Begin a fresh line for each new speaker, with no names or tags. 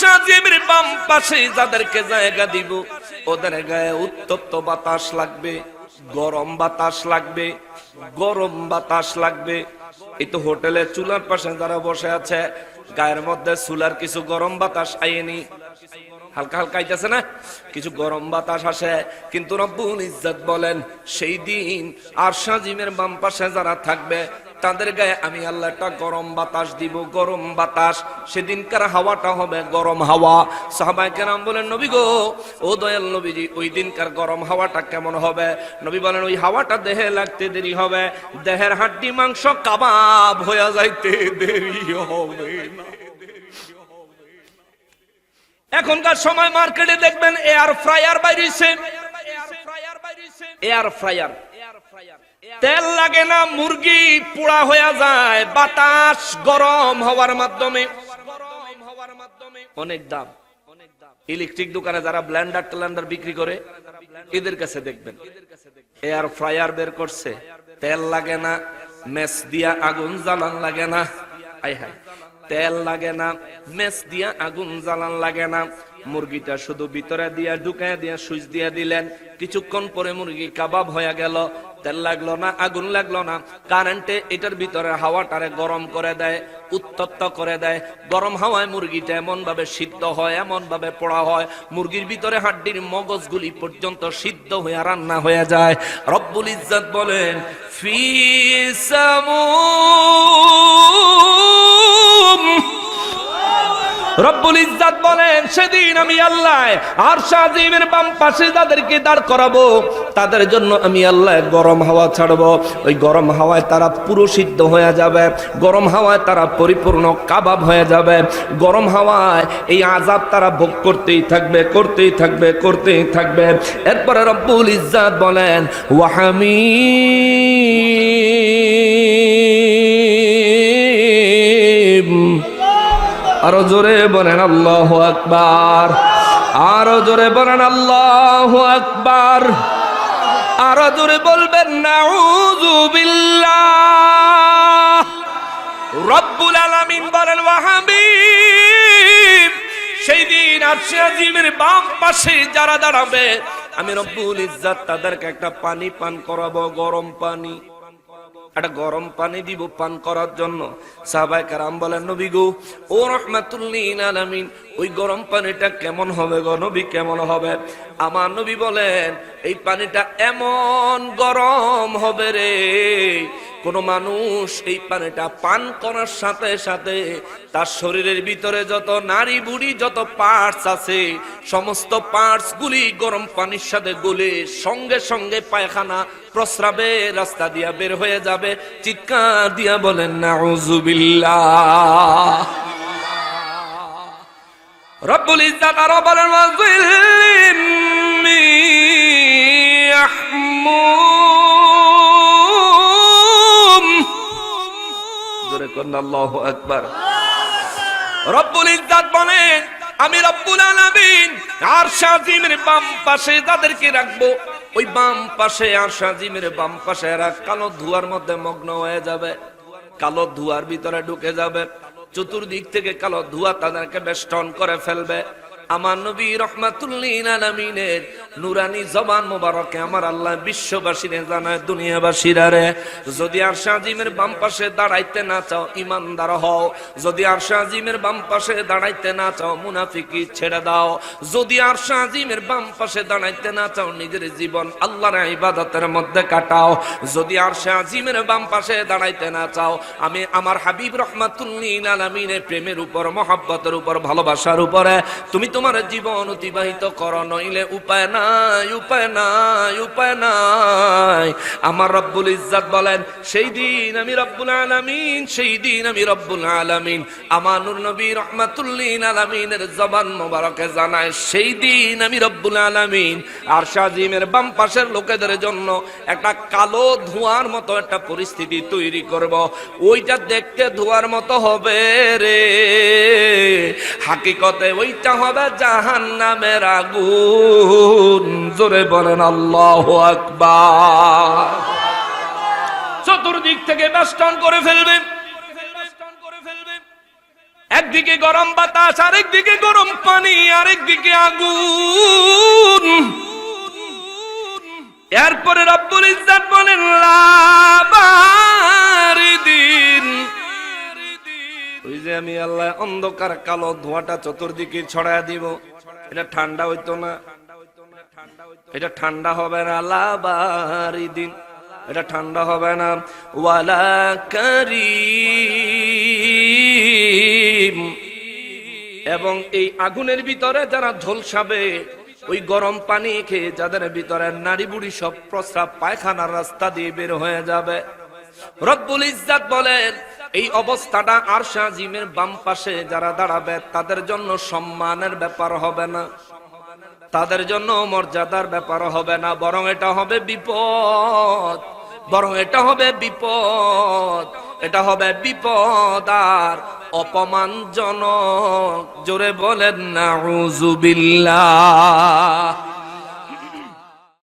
সাজিমের বাম পাশে যাদেরকে জায়গা দিব, ওদের গায়ে উত্তপ্ত বাতাস লাগবে, গরম বাতাস লাগবে, গরম বাতাস লাগবে। এই তো হোটেলে চুলার পাশে যারা বসে আছে, গায়ের মধ্যে চুলার কিছু গরম বাতাস আইনি। হালকা হালকা আইতেছে না? কিছু গরম বাতাস আসে। কিন্তু রব্বুল ইজ্জত বলেন, সেই দিন আর সাজিমের বাম পাশে যারা থাকবে তাদের গায়ে আমি আল্লাহ একটা গরম বাতাস দিব, গরম বাতাস। সেদিনকার হাওয়াটা হবে গরম হাওয়া। সাহাবাই কেরাম বলেন, নবী গো, ও দয়াল নবীজি, ওই দিনকার গরম হাওয়াটা কেমন হবে? নবী বলেন, ওই হাওয়াটা দেহে লাগতে দেরি হবে। দেহের হাড্ডি, মাংস, কাবাব হয়ে যাইতে দেরি হবে এখনকার সময় মার্কেটে দেখবেন, এয়ার ফ্রায়ার বাইরেছে। এয়ার ফ্রায়ার তেল লাগে না, মুরগি পোড়া হয়ে যায়, বাতাস গরম হওয়ার মাধ্যমে। অনেক দাম। ইলেকট্রিক দোকানে যারা ব্ল্যান্ডার টেলান্ডার বিক্রি করে, এদের কাছে দেখবেন। এয়ার ফ্রায়ার বের করছে। তেল লাগে না, মেস দিয়া আগুন জ্বালান লাগে না। আই হাই তেল লাগে না, মেস দিয়া আগুন জ্বালান লাগে না। মুরগিটা শুধু ভিতরে দিয়া ঢুকায় দিয়া সুইচ দিয়া দিলেন। কিছুক্ষণ পরে মুরগি কাবাব হয়ে গেল। তেল লাগল না, আগুন লাগল না। কারেন্টে এটার ভিতরে হাওয়াটারে গরম করে দেয়, উত্তপ্ত করে দেয়। গরম হাওয়ায় মুরগিটা এমন ভাবে সিদ্ধ হয় এমন ভাবে পোড়া হয়। মুরগির ভিতরে হাড্ডির মগজগুলি পর্যন্ত সিদ্ধ হয়ে রান্না হয়ে যায়। রব্বুল ইজ্জত বলেন, ফি সামুম রব্বুল ইজ্জাত বলেন, সেদিন আমি আল্লাহ আর সাজিমের বাম পাশে যাদেরকে দাঁড় করাবো, তাদের জন্য আমি আল্লাহ গরম হাওয়া ছাড়বো। ওই গরম হাওয়ায় তারা পুরো সিদ্ধ হয়ে যাবে, গরম হাওয়ায় তারা পরিপূর্ণ কাবাব হয়ে যাবে, গরম হাওয়ায় এই আজাব তারা ভোগ করতেই থাকবে করতেই থাকবে করতেই থাকবে। এরপরে রব্বুল ইজ্জাত বলেন ওয়াহামি আরও জোরে বলেন আল্লাহ আকবার। আরও জোরে বলেন আল্লাহ আকবার। আরও জোরে বলবেন, নাউযু বিল্লাহ। রব্বুল আলামিন বলেন, ওয়াহাবিব, সেই দিন আরশে আজিমের বাম পাশে যারা দাঁড়াবে, আমি রব্বুল ইজ্জাত তাদেরকে একটা পানি পান করাবো, গরম পানি। একটা গরম পানি দিব পান করার জন্য। সাহাবাই কারাম বলেন, নবী গো, ও রহমাতুল্লিন আলামিন, ওই গরম পানিটা কেমন হবে গো? নবী কেমন হবে? আমার নবী বলেন, এই পানিটা এমন গরম হবে রে কোন মানুষ এই পানিটা পান করার সাথে সাথে তার শরীরের ভিতরে যত নারী বুড়ি, যত পার্টস আছে, সমস্ত পার্টস গুলি গরম পানির সাথে গলে সঙ্গে সঙ্গে পায়খানা প্রস্রাবে, রাস্তা দিয়া বের হয়ে যাবে। চিৎকার দিয়া বলেন না রব্বুল ইজ্জাত আরও বলেন ওয়াজিল্লিম জোরে আল্লাহু আকবার। রব্বুল ইজ্জাত বলেন, আমি রব্বুল আলামিন আর সাজিমের বাম পাশে যাদেরকে রাখব, ওই বাম পাশে আর সাজিমের বাম পাশে এরা কালো ধোয়ার মধ্যে মগ্ন হয়ে যাবে, কালো ধোয়ার ভিতরে ঢুকে যাবে, চতুর্দিক থেকে কালো ধোয়া তাদেরকে বেষ্টন করে ফেলবে। আমার নবী রহমাতুল্লিন আলমিনের নুরানি জবান মোবারকে আমার আল্লাহ বিশ্ববাসীরে জানায় দুনিয়াবাসীরা রে। যদি আর সাজিমের বাম পাশে দাঁড়াইতে না চাও, ইমানদার হও। যদি আর সাজিমের বাম পাশে দাঁড়াইতে না চাও মুনাফিকি ছেড়ে দাও। যদি আর সাজিমের বাম পাশে দাঁড়াইতে না চাও, নিজের জীবন আল্লাহর ইবাদতের মধ্যে কাটাও। যদি আর সাজিমের বাম পাশে দাঁড়াইতে না চাও, আমি আমার হাবিব রহমাতুল্লিন আলমিনের প্রেমের উপর, মহাব্বতের উপর, ভালোবাসার উপরে, তুমি তোমার জীবন অতিবাহিত করো, নইলে উপায় নাই উপায় নাই উপায় নাই আমার রব্বুল ইজ্জাত বলেন, সেই দিন আমি রব্বুল আলামিন, সেই দিন আমি রব্বুল আলামিন। আমার নূর নবী রহমাতুল্লিন আলামিনের জবান মোবারকে জানায়, সেই দিন আমি রব্বুল আলামিন। আর সাজিমের বাম পাশের লোকেদের জন্য একটা কালো ধোঁয়ার মতো একটা পরিস্থিতি তৈরি করব। ওইটা দেখতে ধোঁয়ার মতো হবে রে। হাকিকতে ওইটা হবে জাহান নামের আগুন। জোরে বলেন, আল্লাহ আকবার। চতুর্দিক থেকে বেষ্টন করে ফেলবে একদিকে গরম বাতাস, আরেকদিকে গরম পানি, আরেকদিকে আগুন। এরপরে রব্বুল ইজ্জাত বলেন লাবারিদিন ওই যে আমি আল্লাহ অন্ধকার কালো ধোঁয়াটা চতুর্দিকে ছড়ায় দিব, এটা ঠান্ডা হইতো না। এটা ঠান্ডা হবে না লাবারিদিন এটা ঠান্ডা হবে না। ওয়ালা করিম। এবং এই আগুনের ভিতরে যারা ঝলসাবে, ওই গরম পানি খেয়ে যাদের ভিতরে নারী বুড়ি সব প্রস্রাব পায়খানার রাস্তা দিয়ে বের হয়ে যাবে। রব্বুল ইজ্জাত বলেন, এই অবস্থাটা আর জিমের বাম পাশে যারা দাঁড়াবে, তাদের জন্য সম্মানের ব্যাপার হবে না। তাদের জন্য মর্যাদার ব্যাপার হবে না, বরং এটা হবে বিপদ। বরং এটা হবে বিপদ। এটা হবে বিপদ আর অপমানজনক। জোরে বলেন না